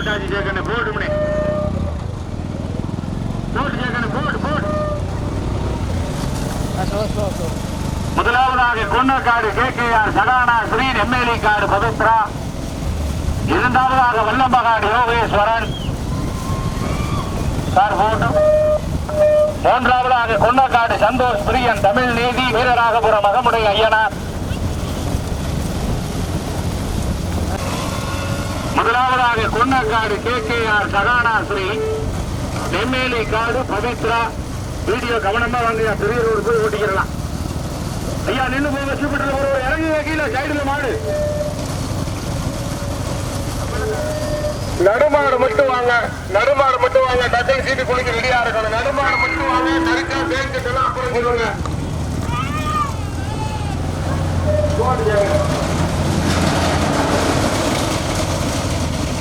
விட்டாச்சு ஜெகன் போடு முனே போடு ஜெகன் போடு போடு. முதலாவதாக Konnakkadu K K R Sahana Sri காடு பவித்ரா. இரண்டாவதாக வல்லம்பகாடு யோகேஸ்வரன். சார் மூன்றாவதாக கொன்னக்காடு சந்தோஷ் பிரியன் தமிழ் நீதி வீரராகபுரம் மகமுடைய ஐயனார். முதலாவதாக Konnakkadu K K R Sahanasri Nemmeli காடு பவித்ரா. வீடியோ கவனமா வாங்க பெரிய ரோடு போய் ஓட்டிக்கிறலாம். ஐயா நின்று போய் வச்சு ஒரு ஒரு இறங்கி கீழே சைடுல மாடு. நடுமாடு மட்டும் வாங்க நடுமாடு மட்டும் வாங்க டக்கல் சீட்டு குளிக்க ரெடியா இருக்கணும். நடுமாடு மட்டும் வாங்க நறுக்கா பேங்கிட்டெல்லாம் அப்புறம் சொல்லுங்க.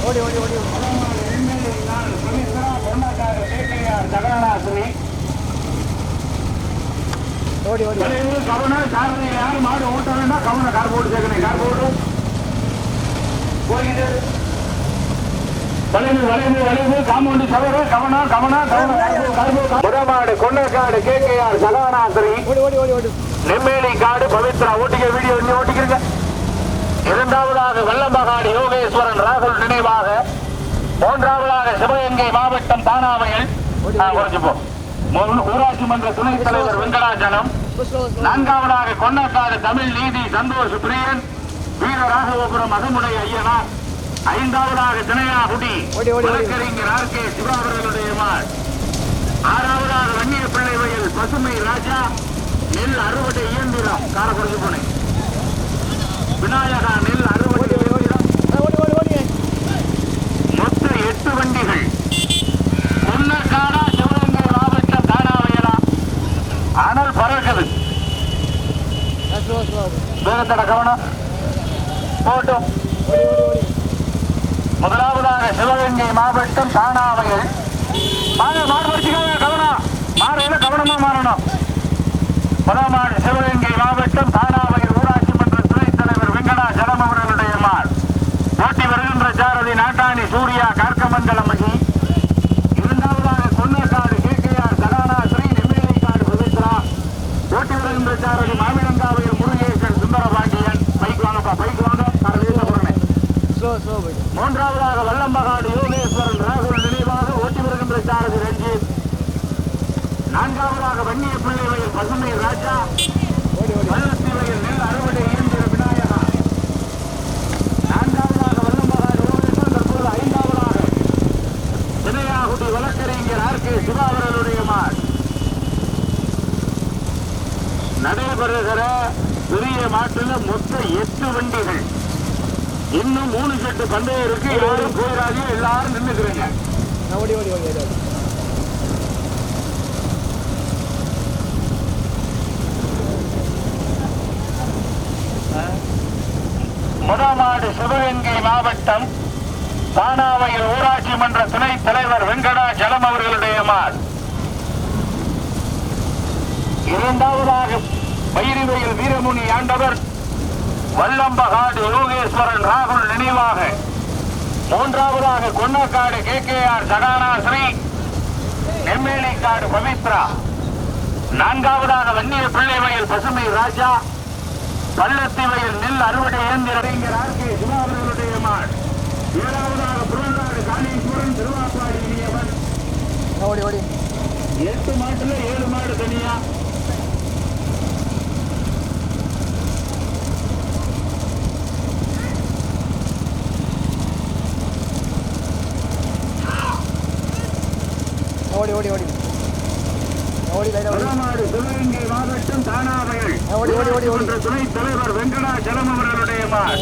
ஓடி ஓடி ஓடி. ஓடி ஓடி. கவனம் சாரதி யாரும் மாடு ஓட்ட வேண்டாம் கவனம் கார் போட்டு சேர்க்கணும் கார் போட்டு போயிட்டு வளைவு வளைவு வளைவு காம்பவுண்டு சவரு கவனம் கவனம் கவனம் முதமாடு கொன்னக்காடு கே கே ஆர் சகானாந்திரி ஓடி ஓடி ஓடி ஓடி. நெம்மேலி காடு பவித்ரா ஓட்டிக்க வீடியோ நீ ஓட்டிக்கிறீங்க. இரண்டாவதாக வல்லம்பகாடு யோகேஸ்வரன் ராகுல் நினைவாக. மூன்றாவதாக சிவகங்கை மாவட்டம் தானாமையில் மூணு ஊராட்சி மன்ற துணைத் தலைவர் வெங்கடாச்சலம் நான்காவதாக கொன்னக்காடு தமிழ் நீதி சந்தோஷ் பிரியன். வீர ராகவபுரம் அகமுடைய ஐயனார். ஐந்தாவதாக தினையாகுடி. வழக்கறிஞர் ஆர் கே சிவா அவர்களுடைய மாள் ஆறாவதாக வன்னிய பிள்ளை வயல் பசுமை ராஜா. நெல் அறுவடை இயந்திரம். காரக்குறைச்சு போனேன். விநாயகா நெல் ஓடி மொத்த எட்டு வண்டிகள். கொன்னக்காடா சிவகங்கை மாவட்டம் தானாவயலா அனல் பறக்குது வேகத்தட கவனம். போட்டும். முதலாவதாக சிவகங்கை மாவட்டம் தானாவையில். மாடு மாடு படிச்சுக்கோங்க கவனம். மாறையில கவனமா மாறணும். முதல் மாடு சிவகங்கை மாவட்டம் தானாவையில் ஊராட்சி மன்ற துணைத் தலைவர் வெங்கடாச்சலம் அவர்களுடைய மாடு ஓட்டி வருகின்ற சாரதி நாட்டாணி சூர்யா கார்க்கமங்கலம் மகி இரண்டாவதாக Konnakkadu K K R Sahana Sri Nemmelikkadu Pavithra ஓட்டி வருகின்ற சாரதி மாவிடங்காவையில் முருகேசன் சுந்தரபாண்டியன். பைக் வாங்கப்பா பைக் வாங்க. மூன்றாவதாக வல்லம்பகாடு யோகேஸ்வரன் ராகுல் நினைவாக ஓட்டி வருகின்ற சாரதி ரஞ்சித். நான்காவதாக வன்னிய பிள்ளை வயல் பசுமை ராஜா ஓடி ஓடி வல்லத்தி வயல் நெல் அறுவடை இயந்திர விநாயகா நான்காவதாக வல்லம்பகாடு யோகேஸ்வரன் தற்போது ஐந்தாவதாக வினயாகுடி வழக்கறிஞர் ஆர் கே சிவா அவர்களுடைய மார் நடைபெறுகிற பெரிய மாட்டுல மொத்த எட்டு வண்டிகள். இன்னும் மூணு செட்டு பந்தயம் இருக்கு யாரும் போயிடாதீங்க எல்லாரும் நின்னுக்கிறீங்க. ஓடி ஓடி ஓடி முதமாடு சிவகங்கை மாவட்டம் தானாவையில் ஊராட்சி மன்ற துணைத் தலைவர் வெங்கடா ஜலம் அவர்களுடைய மாடு. இரண்டாவதாக பைரிவையில் வீரமுனி ஆண்டவர் வல்லம்பகாடு யோகேஸ்வரன் ராகுல் நினைவாக. மூன்றாவதாக Konnakkadu K K R Sahana Sri Nemmelikkadu Pavithra. நான்காவதாக வன்னிய பிள்ளை வயல் பசுமை ராஜா பள்ளத்தி வயல் நெல் அறுவடை இயந்திர அறிஞர் ஆர் கே சிவா அவர்களுடைய மாடு ஏழாவதாக புறநாடு காளீஸ்வரன் திருவாப்பாடி இனியவன். ஓடி ஓடி. எட்டு மாட்டுல ஏழு மாடு தனியா ஓடி ஓடி. ஓடி முதலாமாடு சிவகங்கை மாவட்டம் தானாவயல் ஓடி, ஓடி, ஓடி, ஓடி. துணைத் தலைவர் அவர்களுடைய மாடு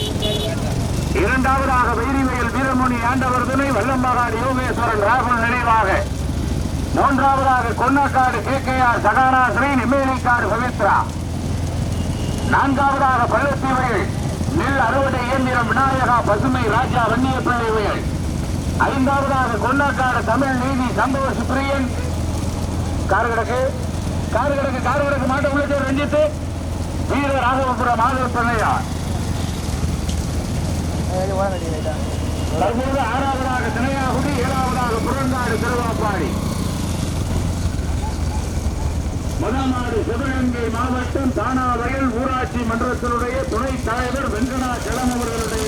இரண்டாவதாக வைரிவயல் வீரமணி ஆண்டவர் துணை வல்லம்பகாடு யோகேஸ்வரன் ராகுல் நினைவாக. மூன்றாவதாக Konnakkadu K K R Sahana Sri Nemmelikkadu Pavithra நான்காவதாக பள்ளத்தி வயல் நெல் அறுவடை இயந்திரம் விநாயகா பசுமை ராஜா வன்னிய பிள்ளை வயல் ஐந்தாவதாக கொண்டாக்காடு தமிழ் நீதி சம்பவ சுப்ரியன். கார் கிடக்கு கார் கிடக்கு கார் கிடக்கு மாட்ட உள்ளது ரஞ்சித்து வீர ராகவபுரம் ஆதரவு பண்ணையா தற்போது ஆறாவதாக திணையாகுடி ஏழாவதாக புறந்தாடு திருவாப்பாடி. முதலாடு சிவகங்கை மாவட்டம் தானாவயல் ஊராட்சி மன்றத்தினுடைய துணைத் தலைவர் வெங்கடாச்சலம் அவர்களுடைய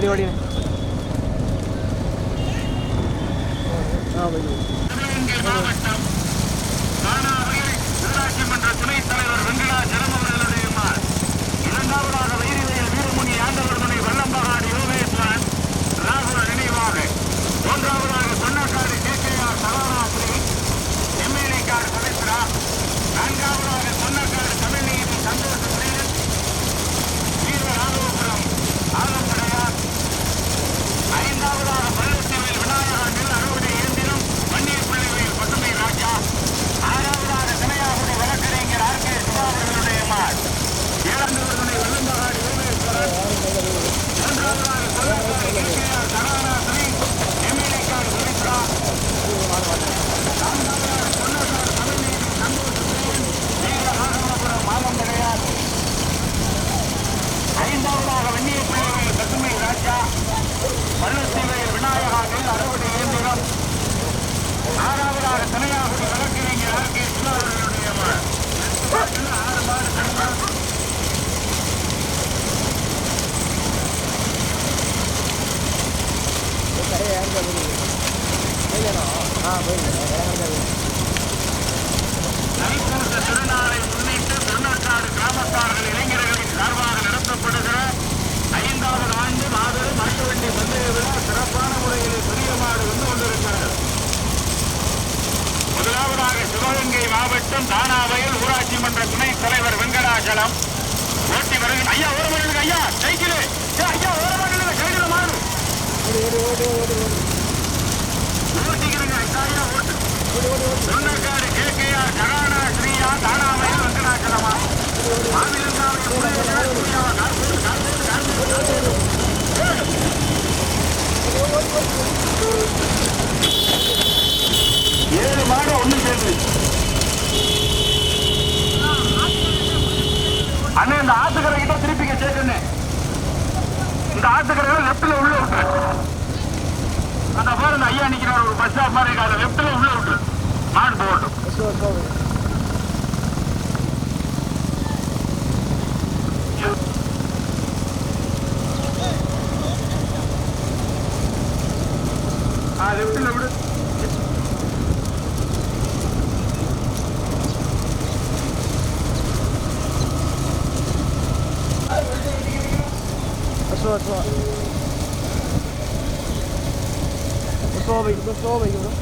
ஓடி ஓடி. ஏழு மாடு ஒன்று சேர்ந்து அண்ணா இந்த ஆத்துக்கரை கிட்ட திருப்பிங்க சேர்க்கண்ணே இந்த ஆத்துக்கரை லெப்ட்ல உள்ள விட்டு அந்த பாரு ஐயா நிக்கிறார் ஒரு பஸ் ஸ்டாப் மாதிரி லெப்ட்ல மாடு போகட்டும். ആ ലെഫ്റ്റിൽ അവിടെ slow slow slow slow slow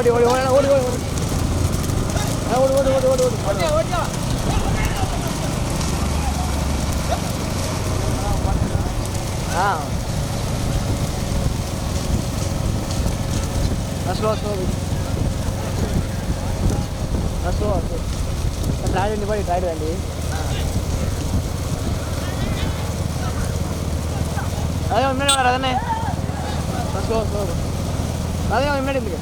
ஓடி ஓடி ஓடி ஓடி ஓடி ஓடி. ஓடி ஓடி ஓடி ஓடி ஓடி. ஆ. ஸ்லோ ஸ்லோ ஸ்லோ ஸ்லோ ட்ராய் வண்டி போய் ட்ராய் வண்டி அதே முன்னாடி வர தானே ஸ்லோ ஸ்லோ அதே முன்னாடி இருக்கு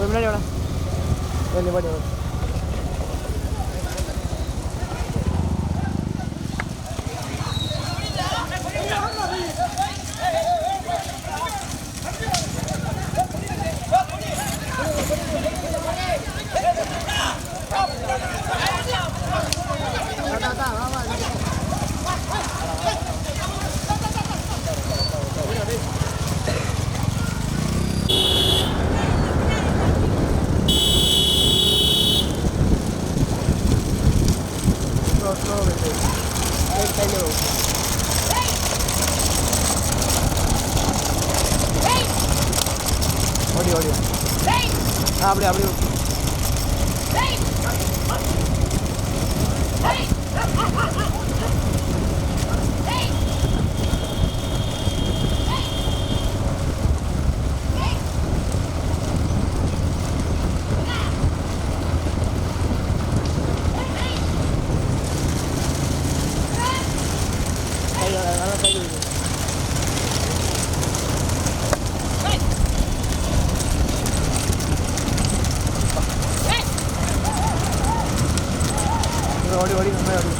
ഒരു മിനിറ്റ് ഇവിടെ. വലിയ പടിയാണ് 我々が流行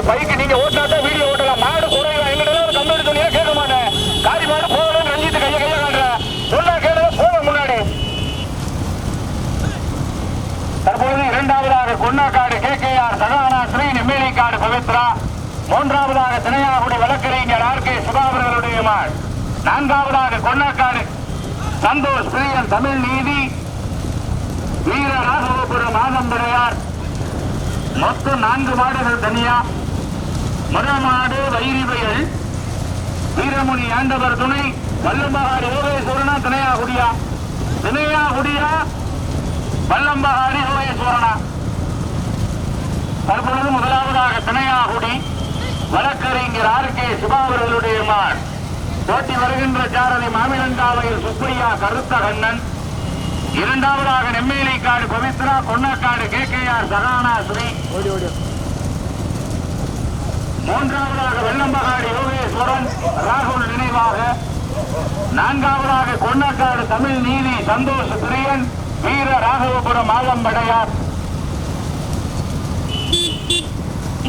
வீடியோ பைக்கு நீங்க ஓட்டினாட்டா வீடியோ ஓட்டலாம். மாடு குறைவா எங்கிட்ட ஒரு கம்ப்ளைண்ட் சொன்னீங்க கேட்க மாட்டேன். காரி மாடு போகலன்னு ரஞ்சித்து கைய கையை காட்டுறேன் சொன்னா கேளுங்க போக முன்னாடி. தற்பொழுது இரண்டாவதாக Konnakkadu K K R Sahana Sri Nemmelikkadu Pavithra. மூன்றாவதாக திணையாகுடி வழக்கறிஞர் ஆர் கே சுபாவர்களுடைய மாள். நான்காவதாக கொன்னாக்காடு சந்தோஷ் பிரியன் தமிழ் நீதி. வீர ராகவபுரம் ஆதம்பரையார். மொத்தம் நான்கு மாடுகள் தனியா. மதமாடு வைரிவயல். வீரமுனி ஆண்டவர் துணை. வல்லம்பகாரி யோகேஸ்வரனா திணையாகுடியா? திணையாகுடியா? வல்லம்பகாரி யோகேஸ்வரனா தற்பொழுது முதலாவதாக துணையாகுடி. வழக்கறிஞர் ஆர். கே. சிவா அவர்களுடைய மான் போட்டி வருகின்ற சாரதி மாமிலங்காவையில் சுப்பையா கருத்த கண்ணன் இரண்டாவதாக Nemmelikkadu Pavithra Konnakkadu K. K. R. Sahana Sri ஓடி ஓடி மூன்றாவதாக வெள்ளம்பகாடு யோகேஸ்வரன் ராகுல் நினைவாக. நான்காவதாக கொன்னக்காடு தமிழ் நீதி சந்தோஷ் பிரியன் வீர ராகவபுரம் ஆலம்படையார்.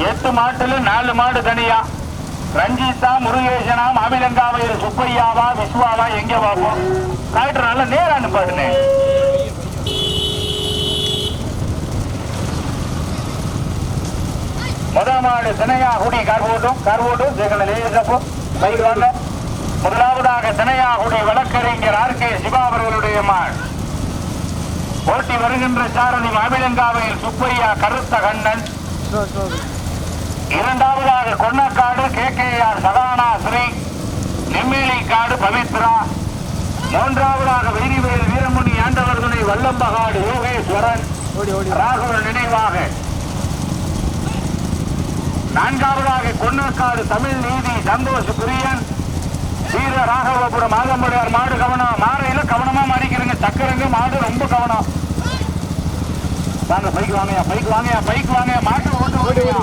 எட்டு மாட்டுல நாலு மாடு தனியா. ரஞ்சிதா முருகேசனா மாமிலங்காவையில் சுப்பையாவா விஸ்வாவா எங்க வாப்போம் காய்ட்டு நல்ல நேரம் மாடு சினையா குடி கருவோட்டும் கருவோட்டும் சீக்கிரம் நிலையிருந்தப்போம் முதலாவதாக சினையாகுடி வழக்கறிஞர் ஆர் கே சிவா அவர்களுடைய மாள் ஓட்டி வருகின்ற சாரதி மாமிலங்காவையில் சுப்பையா கருத்த கண்ணன். இரண்டாவதாக Konnakkadu K K R Sadhanasri Sri காடு பவித்ரா. மூன்றாவதாக வெயிலிவேல் வீரமுனி ஆண்டவர் துணை வல்லம்பகாடு யோகேஸ்வரன். ராகுவன் நினைவாக. நான்காவதாக கொன்னக்காடு தமிழ் நீதி சந்தோஷ் குரியன் வீர ராகவபுரம் ஆதம்படியார் மாடு கவனம். மாறையில கவனமா மாறிக்கிறங்க. சக்கரங்க மாடு ரொம்ப கவனம். வாங்க பைக் வாங்கயா பைக் வாங்கயா பைக் வாங்க. மாட்டு ஓட்டு ஓடுயா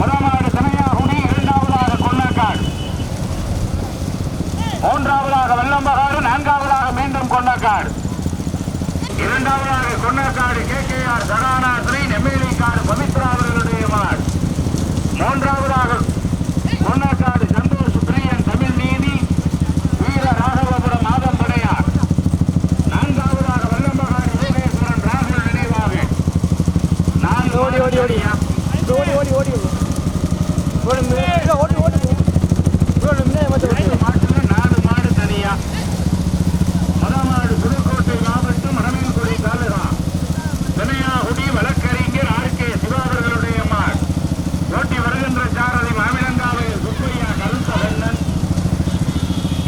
முதல் மாடு தனையாகுடி இரண்டாவதாக கொன்னக்காடு மூன்றாவதாக வெள்ளம்பகாடு நான்காவதாக மீண்டும் கொன்னக்காடு இரண்டாவதாக Konnakkadu K K R Sahana Sri Nemmelikkadu Pavithra அவர்களுடைய மாடு மூன்றாவதாக கொன்னக்காடு சந்தோஷ் பிரியன் தமிழ் நீதி வீர ராகவபுரம் மாதம் படையார் நான்காவதாக வெள்ளம்பகாடு யோகேஸ்வரன் ராகுல் நினைவாக நான்கு ஓடி ஓடி ஓடி. ஓடி ஓடி ஓடி. ஓடி ஓடி. ஓடி ஓடி ஓடி முன்னாடி மட்டும் ஐந்து மாட்டுல நாலு மாடு தனியா முதல் மாடு புதுக்கோட்டை மாவட்டம் மணமேல்குடி தாலுகா தினையாகுடி வழக்கறிஞர் ஆர் கே சிவா அவர்களுடைய மாடு ஓட்டி வருகின்ற சாரதி மாவிலங்காவை சுப்பையா கருத்தவண்ணன்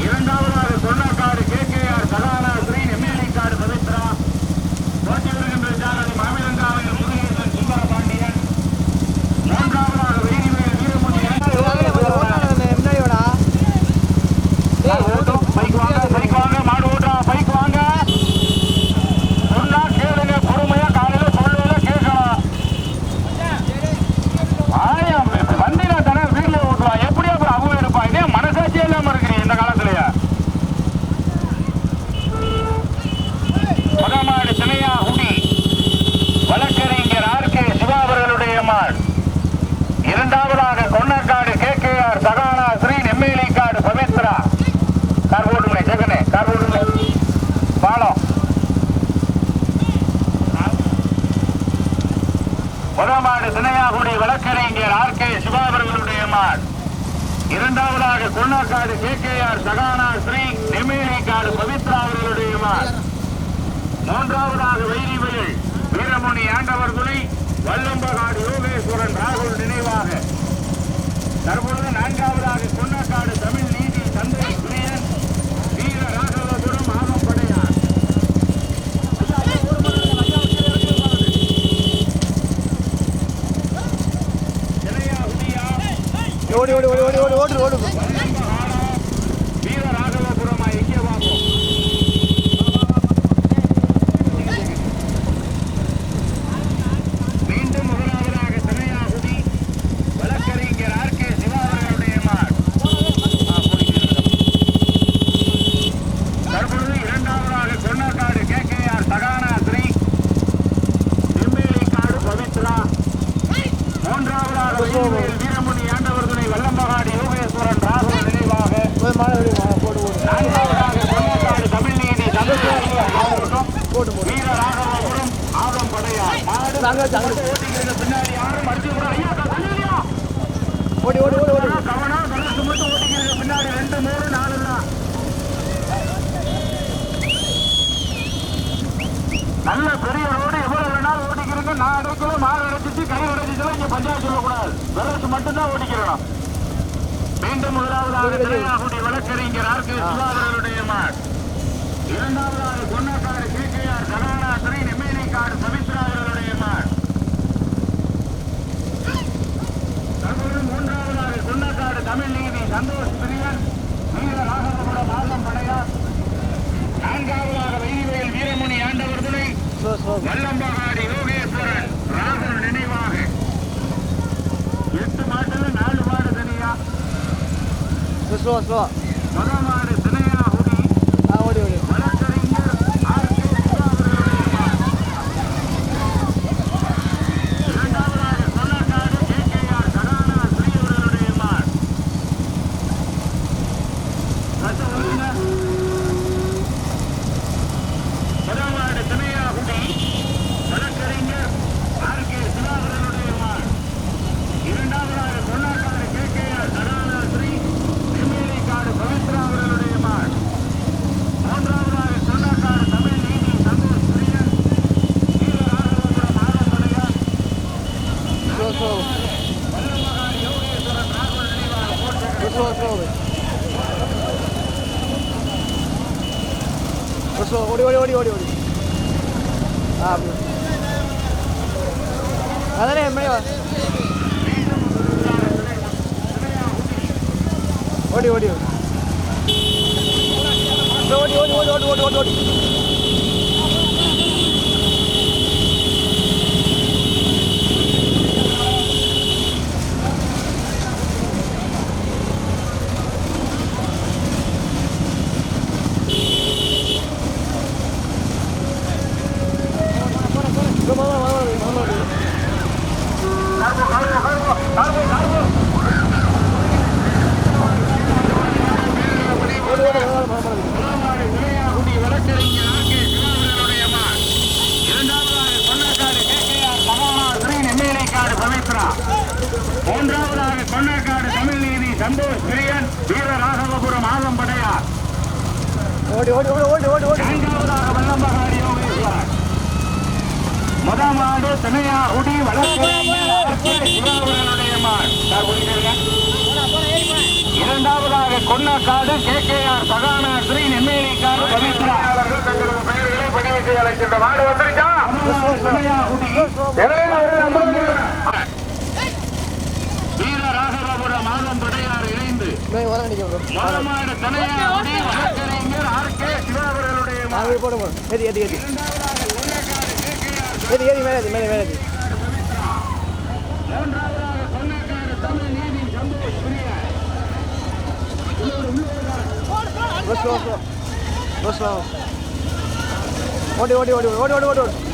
இரண்டாவதாக Konnakkadu K K R Sadhana Sri Nemmelikkadu Pavithra ஓட்டி வருகின்ற சாரதி மாவிலங்காவை முருகேசன் சுந்தரபாண்டியன் மூன்றாவதாக வைரிவேல் வீரமுனி முன்னாடி வாடா மாடு ஓட்டும். பைக் வாங்க, பைக் வாங்க, மாடு ஓட்டுறா, பைக் வாங்க. சொன்னா கேளுங்க, பொறுமையா காலையில சொல்லல கேட்கணும். ஆயா, வண்டியில தானே வீட்டுல ஓட்டுவான். எப்படி அப்புறம் அவங்க இருப்பான்? இதே மனசாட்சியே இல்லாம இருக்கிறீங்க இந்த காலத்துலயா? பகமாடு திணையாகுடி, வழக்கறிஞர் ஆர் கே சிவா அவர்களுடைய மாடு இரண்டாவதாக Konnakkadu K K R Sahana Sri Nemmelikkadu Pavithra car போட்டுங்களே ஜெகனே கார் போட்டுங்களே பாலம் முதமாடு தினையாகுடி வழக்கறிஞர் ஆர் கே சிவா அவர்களுடைய மாடு Konnakkadu K K R Sahana Sri Nemmelikkadu Pavithra அவர்களுடைய மூன்றாவதாக வைரிவயல் வீரமுனி ஆண்டவர் துணை வல்லம்பகாடு யோகேஸ்வரன் ராகுல் நினைவாக. தற்பொழுது நான்காவதாக கொன்னக்காடு தமிழ் நீதி தந்தை பிரியன் வீர ராகவபுரம் ஆகம் படையார் இளையா உதியா, ஓடி ஓடி ஓடி ஓடி ஓடி ஓடி ஓடி வல்லம்பகாடா, வீர ராகவபுரமா எங்கே வாங்கும் மீண்டும் முதலாவதாக திரையாகுதி வழக்கறிஞர் ஆர் கே சிவா அவர்களுடைய மாடு ஆ, போய்க்கிறீர்கள். தற்பொழுது இரண்டாவதாக Konnakkadu K K R Sahana Sri Nemmelikkadu Pavithra மூன்றாவதாக வீரமுனி ஆண்டவர் துணை வல்லம்பகாடு யோகேஸ்வரன் ராகுல் நினைவாக நான்காவதாக தமிழ் நீதி வீர ராகவபுரம் ஆதம் படையார் பின்னாடி யாரும் மறுத்து கூட ஐயா ஓடி ஓடி ஓடி ஓடி கவனம் கணக்கு மட்டும் ஓட்டிக்கிறது பின்னாடி ரெண்டு மூணு நாலு தான் நல்ல பெரிய ரோடு எவ்வளவு வேணாலும் ஓட்டிக்கிறீங்க. நான் அடைக்கல மாறு அடிச்சு கரை உடைச்சிச்சுன்னா இங்க பஞ்சாயத்து சொல்லக்கூடாது. வெள்ளச்சு மட்டும்தான் ஓடிக்கிறோம் மீண்டும் முதலாவதாக திரையாகுடைய வழக்கறிஞர் ஆர் கே சுதாகரனுடைய மார் இரண்டாவதாக கொண்டாட்டாளர் 그. ഓടി ഓടി ഓടി ഓടി ഓടി ഓടി சந்தோஷ் பிரியன் வீரராகவபுரம் ஆதம்படையார் ஓடி ஓடி ஓடி ஓடி ஓடி ஓடி நான்காவதாக வெள்ளம்பகாடி யோகேஸ்வரன் முதல் மாடு திணையாகுடி வழக்கறிஞர் ஆர்.கே. சிவாபுரனுடைய மகன். சார், குடிக்கிறீங்க? இரண்டாவதாக Konnakkadu K K R Sahana Sri Nemmelikkadu Pavithra தங்களது பெயர்களை பதிவு செய்ய அழைக்கின்ற மாடு வந்துருச்சா கண்ணன் படையார் இணைந்து. மலமாடு தனையாடி வழக்கறிஞர் ஆர் கே சிவாபுரருடைய போடுவோம் எது எது எது எது எது மேலே மேலே ஓடி ஓடி ஓடி ஓடி ஓடி ஓடி ஓடி.